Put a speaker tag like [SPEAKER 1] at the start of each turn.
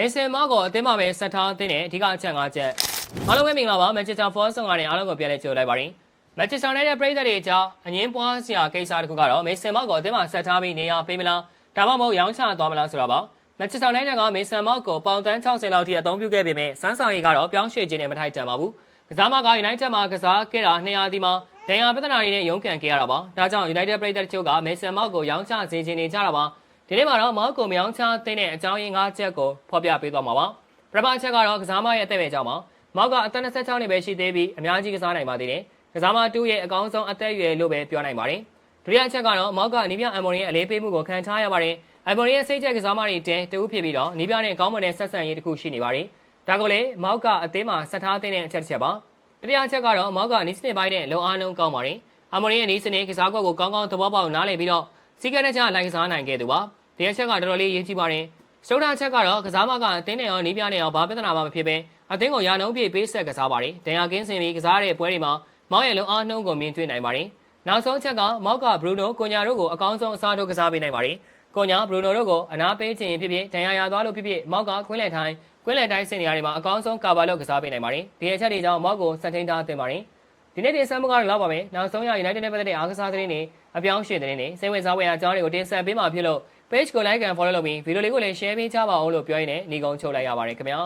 [SPEAKER 1] မေဆင်မောက်ကိုအသင်းမှာပဲဆက်ထားသင်းတဲ့အဓိကအချက်၅ချက်အားလုံးပဲမင်္ဂလာပါမန်ချက်စတာဖောဆောင်ကနေအားလုံးကိုပြန်လဲကြိုလိုက်ပါရစေမန်ချက်စတာနဲ့ပရိသတ်တွေအကြောင်းအငင်းပွားစရာကိစ္စတစ်ခုကတော့မေဆင်မောက်ကိုအသင်းမှာဆက်ထားပြီးနေရာပေးမလားဒါမှမဟုတ်ရောင်းချသွားမလားဆိုတာပါမန်ချက်စတာနဲ့ကမေဆန်မောက်ကိုပေါင်တန်း60လောက်ထိအသုံးပြုခဲ့ပေမဲ့စန်းဆောင်ရီကတော့ပြောင်းရွှေ့ခြင်းနဲ့မထိုက်တန်ပါဘူးကစားမက United မှာကစားခဲ့တာ200ဒီမှာဒဏ်ရာပြဿနာတွေနဲ့ရုန်းကန်ခဲ့ရတာပါဒါကြောင့် United ပရိသတ်တို့ကမေဆန်မောက်ကိုရောင်းချစေခြင်းနေကြတာပါ ဒီနေ့မှာတော့မောက်ကိုမြောင်းချသိတဲ့အကြောင်းရင်း၅ချက်ကိုဖော်ပြပေးသွားမှာပါပထမချက်ကတော့ကစားမရဲ့အသက်ပဲအကြောင်းပါမောက်ကအသက်26နှစ်ပဲရှိသေးပြီးအများကြီးကစားနိုင်ပါသေးတယ်ကစားမတူရဲ့အကောင်းဆုံးအသက်အရွယ်လို့ပဲပြောနိုင်ပါတယ်ဒုတိယချက်ကတော့မောက်ကနီးပြအမ်မိုရီရဲ့အလေးပေးမှုကိုခံထားရပါတယ်အမ်မိုရီရဲ့စိတ်ချက်ကစားမတွေတဲတူဖြစ်ပြီးတော့နီးပြနဲ့ကောင်းမွန်တဲ့ဆက်ဆံရေးတစ်ခုရှိနေပါတယ်ဒါကိုလေမောက်ကအသေးမှာဆက်ထားတဲ့အချက်တစ်ချက်ပါတတိယချက်ကတော့မောက်ကနီးစနစ်ပိုင်းနဲ့လုံအားလုံးကောင်းပါတယ်အမ်မိုရီရဲ့နီးစနစ်ကစားကွက်ကိုကောင်းကောင်းသဘောပေါက်နားလည်ပြီးတော့စီကရက်တဲ့ချလိုက်ကစားနိုင်ခဲ့သူပါ ဒီအချက်ကတော်တော်လေးရေးကြည့်ပါတယ်စတုဒ္ဓချက်ကတော့ကစားမကအသင်းနဲ့ရောနီးပြနဲ့ရောဘာပြဿနာမှမဖြစ်ပဲအသင်းကိုရာနှုန်းပြည့်ပေးဆက်ကစားပါတယ်ဒဏ်ရာကင်းစင်ပြီးကစားတဲ့ပွဲတွေမှာမောက်ရဲ့လုံအားနှုန်းကိုမြင်တွေ့နိုင်ပါတယ်နောက်ဆုံးချက်ကမောက်ကဘရူနိုကိုညာတို့ကိုအကောင်းဆုံးအစားထိုးကစားပေးနိုင်ပါတယ်ကိုညာဘရူနိုတို့ကိုအနာပေးခြင်းဖြစ်ဖြစ်ဒဏ်ရာရသွားလို့ဖြစ်ဖြစ်မောက်ကကွင်းလယ်ထိုင်းကွင်းလယ်တိုင်းစင်နေရာတွေမှာအကောင်းဆုံးကာဗာလို့ကစားပေးနိုင်ပါတယ်ဒီအချက်တွေကြောင့်မောက်ကိုစက်ထိန်ထားတင်ပါတယ် ဒီနေ့တင်ဆက်မှုကတော့လောက်ပါမယ်နောက်ဆုံးရ United နဲ့ပတ်သက်တဲ့အားကစားသတင်းတွေအပြောင်းအရွှေ့သတင်းတွေစိတ်ဝင်စားဖွယ်အကြောင်းတွေကိုတင်ဆက်ပေးမှာဖြစ်လို့ page ကို like and follow လုပ်ပြီးဗီဒီယိုလေးကိုလည်း share ပေးကြပါဦးလို့ပြောရင်းနဲ့ညီကုန်းချုပ်လိုက်ရပါတယ်ခင်ဗျာ